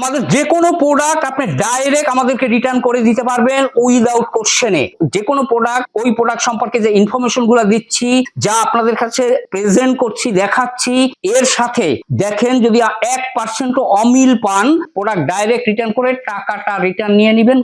আমাদের যে কোনো প্রোডাক্ট আপনি ডাইরেক্ট আমাদেরকে রিটার্ন করে দিতে পারবেন উইদাউট কোশ্চেনে যে কোনো প্রোডাক্ট ওই প্রোডাক্ট সম্পর্কে যে ইনফরমেশন দিচ্ছি, যা আপনাদের কাছে প্রেজেন্ট করছি, দেখাচ্ছি, এর সাথে দেখেন যদি এক পার্সেন্ট অমিল পান প্রোডাক্ট ডাইরেক্ট রিটার্ন করে টাকাটা রিটার্ন নিয়ে নেবেন।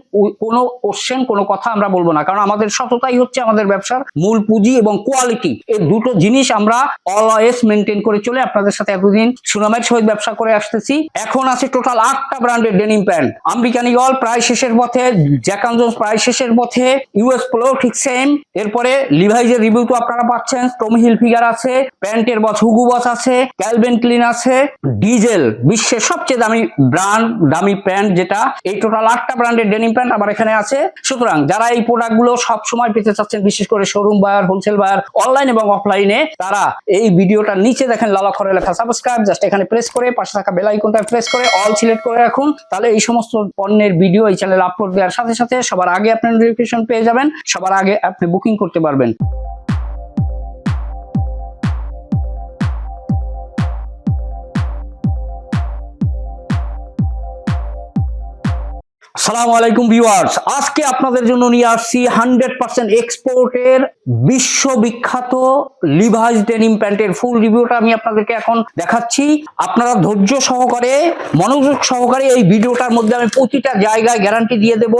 কোনো কোশ্চেন কোনো কথা আমরা বলব না। কারণ আমাদের সততাই হচ্ছে আমাদের ব্যবসার মূল পুঁজি এবং কোয়ালিটি এই দুটো জিনিস আমরা অলওয়েজ মেনটেন করে চলে আপনাদের সাথে এতদিন সুনামের সহিত ব্যবসা করে আসতেছি। এখন আছে টোটাল আটটা ব্র্যান্ডের ডেনিম প্যান্ট আম্বিকান ইগল প্রায় শেষের পথে জ্যাকান জোন্স প্রায় শেষের পথে ইউএস পোলো ঠিক সেম এরপরে লিভাইজের রিভিউ তো আপনারা পাচ্ছেন টমি হিল ফিগার আছে প্যান্টের বস হুগু বস আছে ক্যালভেন ক্লিন আছে ডিজেল বিশ্বের সবচেয়ে দামি ব্র্যান্ড দামি প্যান্ট যেটা, এই টোটাল আটটা ব্র্যান্ডের ডেনিম প্যান্ট আমার এখানে আছে। সুতরাং যারা এই প্রোডাক্টগুলো সব সময় পেতে চাচ্ছেন, বিশেষ করে showroom buyer wholesale buyer online এবং অফলাইনে তারা এই ভিডিওটা নিচে দেখেন লাল অক্ষরে লেখা সাবস্ক্রাইব জাস্ট এখানে প্রেস করে, পাশে থাকা বেল আইকনটা প্রেস করে অল সিলেক্ট করে রাখুন। তাহলে এই সমস্ত পণ্যের ভিডিও এই চ্যানেলে আপলোড দেওয়ার সাথে সাথে সবার আগে আপনার নোটিফিকেশন পেয়ে যাবেন, সবার আগে আপনি বুকিং করতে পারবেন। আসসালামু আলাইকুম ভিউয়ার্স। আজকে আপনাদের জন্য নিয়ে আসছি হান্ড্রেড পার্সেন্ট এক্সপোর্টের বিশ্ববিখ্যাত লিভাইস ডেনিম প্যান্টের ফুল রিভিউটা আমি আপনাদেরকে এখন দেখাচ্ছি। আপনারা ধৈর্য সহকারে, মনোযোগ সহকারে এই ভিডিওটার মধ্যে আমি প্রতিটা জায়গায় গ্যারান্টি দিয়ে দেব।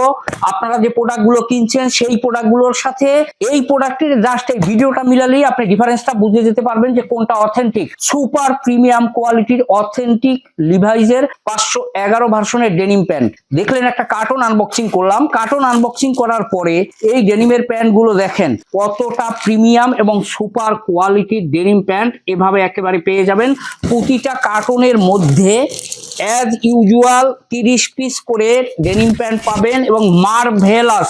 আপনারা যে প্রোডাক্টগুলো কিনছেন, সেই প্রোডাক্টগুলোর সাথে এই প্রোডাক্টের জাস্ট এই ভিডিওটা মিলালেই আপনি ডিফারেন্সটা বুঝে যেতে পারবেন যে কোনটা অথেন্টিক সুপার প্রিমিয়াম কোয়ালিটির অথেন্টিক লিভাইজের পাঁচশো এগারো ভার্সনের ডেনিম প্যান্ট দেখলেন একটা কার্টন আনবক্সিং করলাম। কার্টুন আনবক্সিং করার পরে এই ডেনিমের প্যান্টগুলো দেখেন, কতটা প্রিমিয়াম এবং সুপার কোয়ালিটির ডেনিম প্যান্ট এভাবে একেবারে পেয়ে যাবেন। প্রতিটা কার্টুনের মধ্যে অ্যাজ ইউজুয়াল তিরিশ পিস করে ডেনিম প্যান্ট পাবেন এবং মার্ভেলাস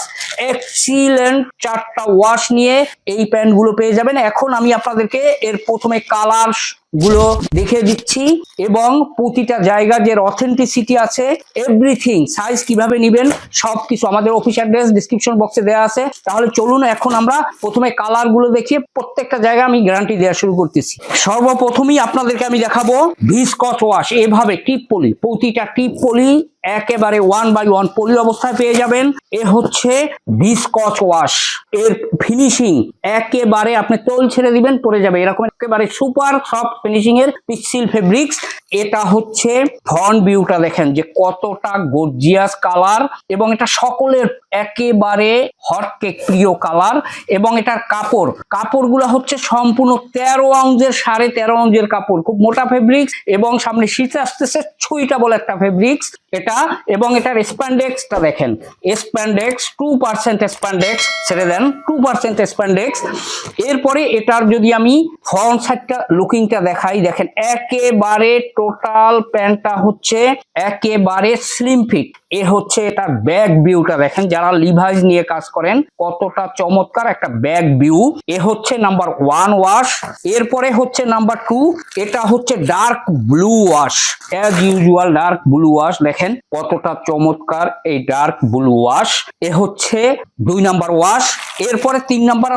এক্সিলেন্ট চারটা ওয়াশ নিয়ে এই প্যান্টগুলো পেয়ে যাবেন। এখন আমি আপনাদেরকে এর প্রথমে কালারগুলো দেখে দিচ্ছি এবং প্রতিটা জায়গার যে অথেন্টিসিটি আছে এভরিথিং সাইজ কীভাবে নিবেন, সবকিছু আমাদের অফিস অ্যাড্রেস ডিসক্রিপশন বক্সে দেওয়া আছে। তাহলে চলুন এখন আমরা প্রথমে কালারগুলো দেখিয়ে প্রত্যেকটা জায়গায় আমি গ্যারান্টি দেওয়া শুরু করতেছি। সর্বপ্রথমই আপনাদেরকে আমি দেখাবো ভিসকচ ওয়াশ এভাবে টিপ পলি প্রতিটা টিপ পলি একেবারে ওয়ান বাই ওয়ান পলি অবস্থায় পেয়ে যাবেন। এ হচ্ছে ভিসকচ ওয়াশ এর ফিনিশিং একেবারে আপনি তোল ছেড়ে দিবেন পরে যাবে। এরকম একেবারে সুপার সফট ফিনিশিং এর পিক্সিল ফেব্রিক্স এটা হচ্ছে ফ্রন্ট ভিউটা দেখেন যে কতটা গর্জিয়াস কালার এবং এটা সকলের একেবারে হটকেক প্রিয় কালার এবং এটার কাপড়। কাপড়গুলো হচ্ছে সম্পূর্ণ তেরো আউন্সের সাড়ে তেরো আউন্সের কাপড়। খুব মোটা ফেব্রিক্স এবং সামনে শীতে আসতেছে ছুইটা বলে একটা ফেব্রিক্স এটা এবং এটার স্প্যান্ডেক্সটা দেখেন। স্প্যান্ডেক্স টু পার্সেন্ট স্প্যান্ডেক্স ছেড়ে দেন টু পার্সেন্ট স্প্যান্ডেক্স এরপরে এটার যদি আমি ফ্রন্ট সাইডটা লুকিংটা দেখাই, দেখেন একেবারে টোটাল প্যান্টটা হচ্ছে একেবারে স্লিম ফিট এ হচ্ছে এটার ব্যাক ভিউটা দেখেন, যারা লিভাইজ নিয়ে কাজ করেন, কতটা চমৎকার একটা ব্যাক ভিউ এ হচ্ছে নাম্বার ওয়ান ওয়াশ এরপরে হচ্ছে নাম্বার টু এটা হচ্ছে dark blue wash as usual dark blue wash দেখেন, কতটা চমৎকার এই ডার্ক ব্লু ওয়াশ এ হচ্ছে দুই নাম্বার ওয়াশ এরপরে তিন নাম্বার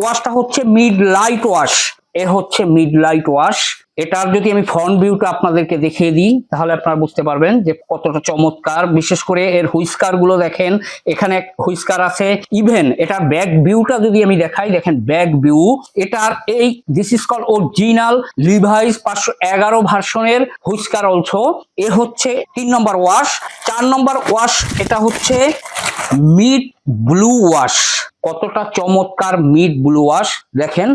ওয়াশটা হচ্ছে মিড লাইট ওয়াশ এ হচ্ছে মিড লাইট ওয়াশ এটার যদি আমি ফ্রন্ট ভিউটা আপনাদেরকে দেখিয়ে দিই, তাহলে আপনারা বুঝতে পারবেন যে কতটা চমৎকার। বিশেষ করে এর হুইস্কারগুলো দেখেন, এখানে হুইস্কার আছে। ইভেন এটার ব্যাক ভিউটা যদি আমি দেখাই, দেখেন ব্যাক ভিউ এটার এই this is call original Levi's পাঁচশো এগারো ভার্সনের হুইস্কার অলসো এ হচ্ছে তিন নম্বর ওয়াশ চার নম্বর ওয়াশ এটা হচ্ছে মিড ব্লু ওয়াশ কতটা চমৎকার মিড ব্লু ওয়াশ দেখেন,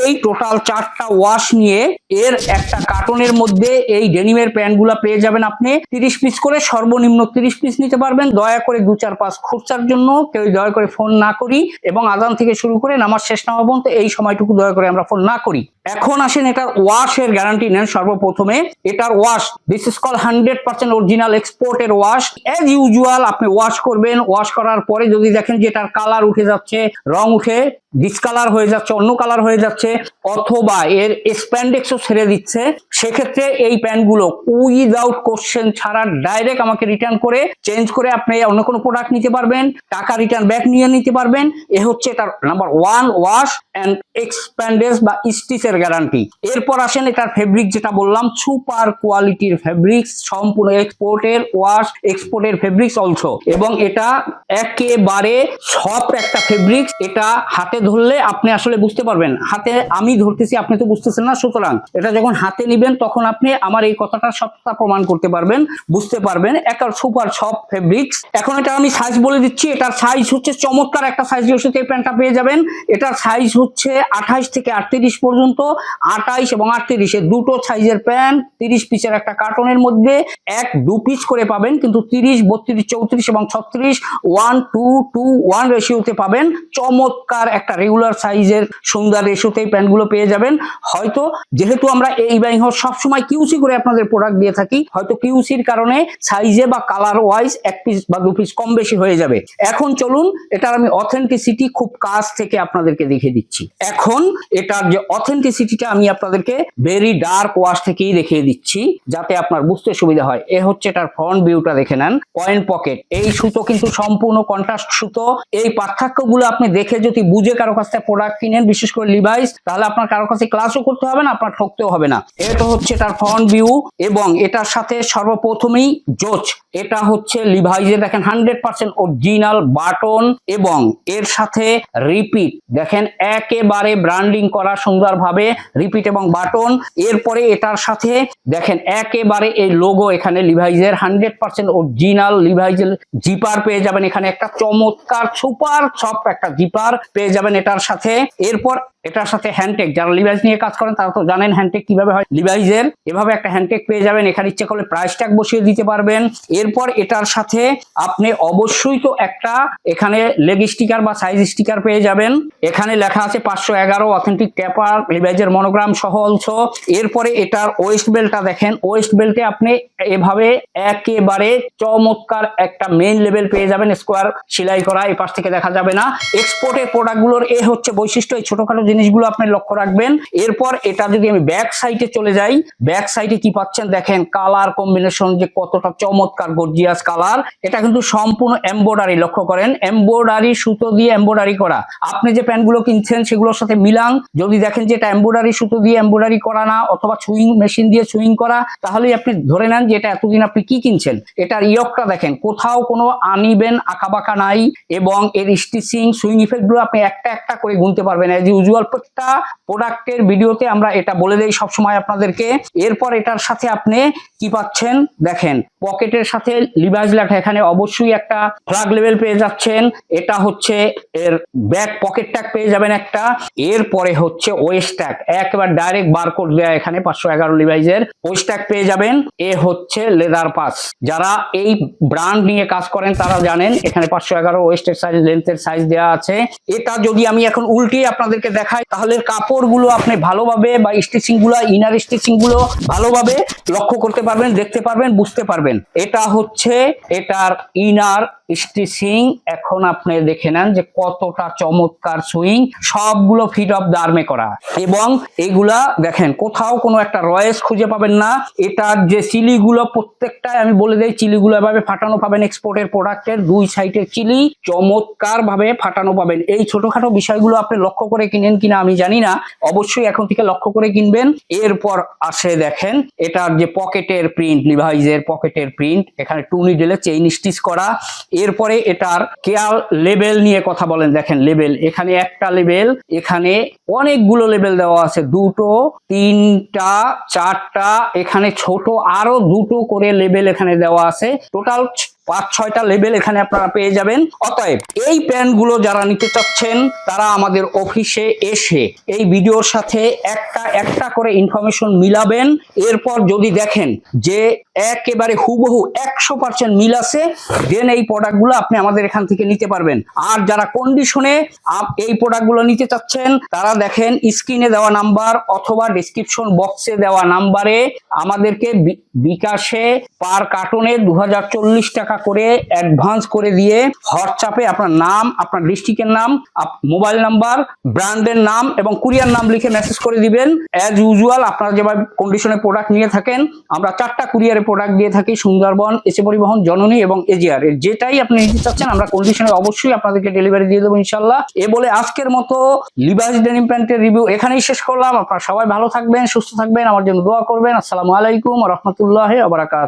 এই টোটাল চারটা ওয়াশ নিয়ে এর একটা কার্টনের মধ্যে এই ডেনিমের প্যান্টগুলো পেয়ে যাবেন আপনি। তিরিশ পিস করে সর্বনিম্ন তিরিশ পিস নিতে পারবেন। দয়া করে দু চার পাঁচ খরচার জন্য কেউ দয়া করে ফোন না করি এবং আদান থেকে শুরু করে নামাজ শেষ না পর্যন্ত এই সময়টুকু দয়া করে আমরা ফোন না করি। এখন আসেন এটার ওয়াশের গ্যারান্টি নেন সর্বপ্রথমে। এটার wash this is call hundred percent original এক্সপোর্টের ওয়াশ অ্যাজ ইউজুয়াল আপনি ওয়াশ করবেন। ওয়াশ করার পরে যদি দেখেন যে এটার কালার উঠে যাচ্ছে রং উঠে ডিসকালার হয়ে যাচ্ছে, অন্য কালার হয়ে যাচ্ছে, অথবা এর স্প্যান্ডেক্সও ছেড়ে দিচ্ছে। সেক্ষেত্রে এই প্যান্টগুলো উইদাউট কোশ্চেন ছাড়া ডাইরেক্ট আমাকে রিটার্ন করে চেঞ্জ করে আপনি অন্য কোনো প্রোডাক্ট নিতে পারবেন, টাকা রিটার্ন ব্যাক নিয়ে নিতে পারবেন। এ হচ্ছে এটার নাম্বার ওয়ান ওয়াশ অ্যান্ড এক্সপ্যান্ডেন্স বা স্টিচের গ্যারান্টি এরপর আসেন এটার ফেব্রিক যেটা বললাম সুপার কোয়ালিটির ফেব্রিক্স সম্পূর্ণ এক্সপোর্টের ওয়াশ এক্সপোর্টের ফেব্রিক্স অলসো এবং এটা একেবারে সফট একটা ফেব্রিক্স এটা হাতে ধরলে আপনি আসলে বুঝতে পারবেন। হাতে আমি ধরতেছি, আপনি তো বুঝতেছেন না। সুতরাং এটা যখন হাতে নিবেন, তখন আপনি আমার এই কথাটা সত্যতা প্রমাণ করতে পারবেন, বুঝতে পারবেন। একটা সুপার সফট ফেব্রিক্স এখন এটা আমি সাইজ বলে দিচ্ছি। এটার সাইজ হচ্ছে চমৎকার একটা সাইজ রেশিওতে এই প্যান্টটা পেয়ে যাবেন। এটার সাইজ হচ্ছে আঠাইশ থেকে আটত্রিশ পর্যন্ত। আঠাইশ এবং আটত্রিশ দুটো সাইজের প্যান্ট, তিরিশ পিসের একটা কার্টনের মধ্যে। এক, দু পিস করে পাবেন, কিন্তু তিরিশ, বত্রিশ, চৌত্রিশ এবং ছত্রিশ ওয়ান টু টু ওয়ান রেশিওতে পাবেন। চমৎকার একটা রেগুলার সাইজের সুন্দর রেশিওতে এই প্যান্টগুলো পেয়ে যাবেন। হয়তো যেহেতু আমরা এই ব্যাংক সবসময় কিউসি করে আপনাদের প্রোডাক্ট দিয়ে থাকি, হয়তো কিউসির কারণে সাইজে বা কালার ওয়াইজ এক পিস বা দু পিস কম বেশি হয়ে যাবে। এখন চলুন, এটার আমি অথেন্টিসিটি খুব কাছ থেকে আপনাদেরকে দেখিয়ে দিচ্ছি। এখন এটার যে অথেন্টিসিটিটা আমি আপনাদেরকে ভেরি ডার্ক ওয়াশ থেকেই দেখিয়ে দিচ্ছি, যাতে আপনার বুঝতে সুবিধা হয়। এ হচ্ছে এটার ফ্রন্ট ভিউটা দেখে নেন। কয়েন পকেট এই সুতো কিন্তু সম্পূর্ণ কন্ট্রাস্ট সুতো। এই পার্থক্যগুলো আপনি দেখে যদি বুঝে কারও কাছ থেকে প্রোডাক্ট কিনেন, বিশেষ করে লিভাইস তাহলে আপনার কারও কাছে ক্লাসও করতে হবে না, আপনার ঠকতেও হবে না। এটা হচ্ছে এটার ফ্রন্ট ভিউ এবং এটার সাথে সর্বপ্রথমেই জোচ এটা হচ্ছে লিভাইজে দেখেন হান্ড্রেড পার্সেন্ট অরিজিনাল বাটন এবং এর সাথে রিপিট দেখেন একেবারে ব্র্যান্ডিং করা সুন্দরভাবে রিপিট এবং বাটন এরপরে এটার সাথে দেখেন একেবারে এই লোগো এখানে লিভাইজের হান্ড্রেড পার্সেন্ট অরিজিনাল লিভাইজের জিপার পেয়ে যাবেন, এখানে একটা চমৎকার সুপার সফট একটা জিপার পেয়ে যাবেন। এটার সাথে। এরপর এটার সাথে হ্যান্ডটেক যারা লিভাইজ নিয়ে কাজ করেন তারা তো জানেন হ্যান্ডটেক কীভাবে হয়। লিভাইজের এভাবে একটা হ্যান্ডটেক পেয়ে যাবেন, এখানে ইচ্ছে করলে প্রাইস ট্যাগ বসিয়ে দিতে পারবেন। এরপর এটার সাথে আপনি অবশ্যই তো একটা এখানে লেগ স্টিকার বা সাইজ স্টিকার পেয়ে যাবেন। এখানে লেখা আছে পাঁচশো এগারো অথেন্টিক ট্যাপার লিভাইজের মনোগ্রাম সহ অলসো এরপরে এটার ওয়েস্ট বেল্টটা দেখেন ওয়েস্ট বেল্টে আপনি এভাবে একেবারে চমৎকার একটা মেইন লেভেল পেয়ে যাবেন স্কোয়ার সেলাই করা এই পাশ থেকে দেখা যাবে না। এক্সপোর্টের প্রোডাক্টগুলোর এ হচ্ছে বৈশিষ্ট্য, এই ছোটখাটো জিনিসগুলো আপনি লক্ষ্য রাখবেন। এরপর এটা যদি আমি ব্যাক সাইডে চলে যাই ব্যাক সাইডে কি পাচ্ছেন দেখেন কালার কম্বিনেশন যে কতটা চমৎকার গর্জিয়াস কালার এটা কিন্তু সম্পূর্ণ এমব্রয়ডারি লক্ষ্য করেন। এমব্রয়ডারি সুতো দিয়ে এমব্রয়ডারি করা। আপনি যে প্যান্টগুলো কিনছেন, সেগুলোর সাথে মিলান। যদি দেখেন যে এটা এমব্রয়ডারি সুতো দিয়ে এমব্রয়ডারি করা না, অথবা সুইং মেশিন দিয়ে সুইং করা, তাহলেই আপনি ধরে নেন যে এটা এতদিন আপনি কি কিনছেন? এটার ইয়কটা দেখেন, কোথাও কোনো আনিবেন, আঁকাবাঁকা নাই, এবং এর স্টিচিং সুইং ইফেক্টগুলো আপনি একটা একটা করে গুনতে পারবেন। এজ ইউজুয়াল প্রত্যেকটা প্রোডাক্টের ভিডিওতে আমরা এটা বলে দেই সবসময় আপনাদেরকে। এরপর এটার সাথে আপনি কি পাচ্ছেন? দেখেন, পকেটের সাথে লিভাইজ লেখা। এখানে অবশ্যই একটা ফ্লাগ লেভেল পেয়ে যাচ্ছেন। এটা হচ্ছে এর ব্যাক পকেট ট্যাগ পেয়ে যাবেন একটা। এরপরে হচ্ছে ওয়েস্ট ট্যাগ একবার ডাইরেক্ট বারকোড দেয়া এখানে পাঁচশো এগারো লিভাইজের ওয়েস্ট ট্যাগ পেয়ে যাবেন। এ হচ্ছে লেদার পাস যারা এই ব্র্যান্ড নিয়ে কাজ করেন, তারা জানেন, এখানে পাঁচশো এগারো ওয়েস্টের সাইজ লেন্থের সাইজ দেওয়া আছে। এটা যদি আমি এখন উল্টে আপনাদেরকে দেখাই, তাহলে কাপড়গুলো আপনি ভালোভাবে বা স্টিচিংগুলো ইনার স্টিচিংগুলো ভালোভাবে লক্ষ্য করতে পারবেন, দেখতে পারবেন, বুঝতে পারবেন। এটা হচ্ছে এটার ইনার স্টিচিং এখন আপনি দেখে নেন যে কতটা চমৎকার সুইং, সবগুলো ফিট অফ দার্মে করা। এবং এগুলা দেখেন, কোথাও কোনো একটা রয়েস খুঁজে পাবেন না। এটার যে চিলিগুলো, প্রত্যেকটাই আমি বলে দেই, চিলিগুলো এভাবে ফাটানো পাবেন এক্সপোর্টের প্রোডাক্টের দুই সাইডের চিলি চমৎকার ভাবে ফাটানো পাবেন। এই ছোটখাটো বিষয়গুলো আপনি লক্ষ্য করে কিনেন কিনা আমি জানি না। অবশ্যই এখন থেকে লক্ষ্য করে কিনবেন। এরপর আসে দেখেন, এটার যে পকেটের প্রিন্ট লিভাইজের পকেটের প্রিন্ট এখানে টু নিডেলে চেইন স্টিচ করা। এরপরে এটার কেয়ার লেভেল নিয়ে কথা বলেন। দেখেন লেভেল এখানে একটা লেভেল এখানে অনেকগুলো লেভেল দেওয়া আছে। দুটো, তিনটা, চারটা, এখানে ছোট, আরও দুটো করে লেভেল এখানে দেওয়া আছে। টোটাল পাঁচ ছয়টা লেভেল এখানে আপনারা পেয়ে যাবেন। অতএব এই প্যান্টগুলো যারা নিতে চাচ্ছেন, তারা আমাদের অফিসে এসে এই ভিডিওর সাথে একটা একটা করে ইনফরমেশন মিলাবেন। এরপর যদি দেখেন যে একেবারে হুবহু একশো পার্সেন্ট মিল আছে দেন এই প্রোডাক্টগুলো আপনি আমাদের এখান থেকে নিতে পারবেন। আর যারা কন্ডিশনে এই প্রোডাক্টগুলো নিতে চাচ্ছেন, তারা দেখেন স্ক্রিনে দেওয়া নাম্বার অথবা ডিসক্রিপশন বক্সে দেওয়া নাম্বারে আমাদেরকে বিকাশে পার কার্টনে দু টাকা করে অ্যাডভান্স করে দিয়ে হোয়াটসঅ্যাপে আপনার নাম, আপনার ডিস্ট্রিক্টের নাম মোবাইল নাম্বার ব্র্যান্ডের নাম এবং কুরিয়ার নাম লিখে মেসেজ করে দিবেন। অ্যাজ ইউজুয়াল আপনারা যেভাবে কন্ডিশনে প্রোডাক্ট নিয়ে থাকেন, আমরা চারটা কুরিয়ারে প্রোডাক্ট দিয়ে থাকি, সুন্দরবন, এসে পরিবহন, জননী এবং এজিআর এর। যেটাই আপনি নিতে চাচ্ছেন, আমরা কন্ডিশনে অবশ্যই আপনাদেরকে ডেলিভারি দিয়ে দেবো ইনশাল্লাহ এ বলে আজকের মতো লিভাইস ডেনিম প্যান্টের রিভিউ এখানেই শেষ করলাম। আপনারা সবাই ভালো থাকবেন, সুস্থ থাকবেন, আমার জন্য দোয়া করবেন। আসসালামু আলাইকুম রহমতুল্লাহ আবরাকাত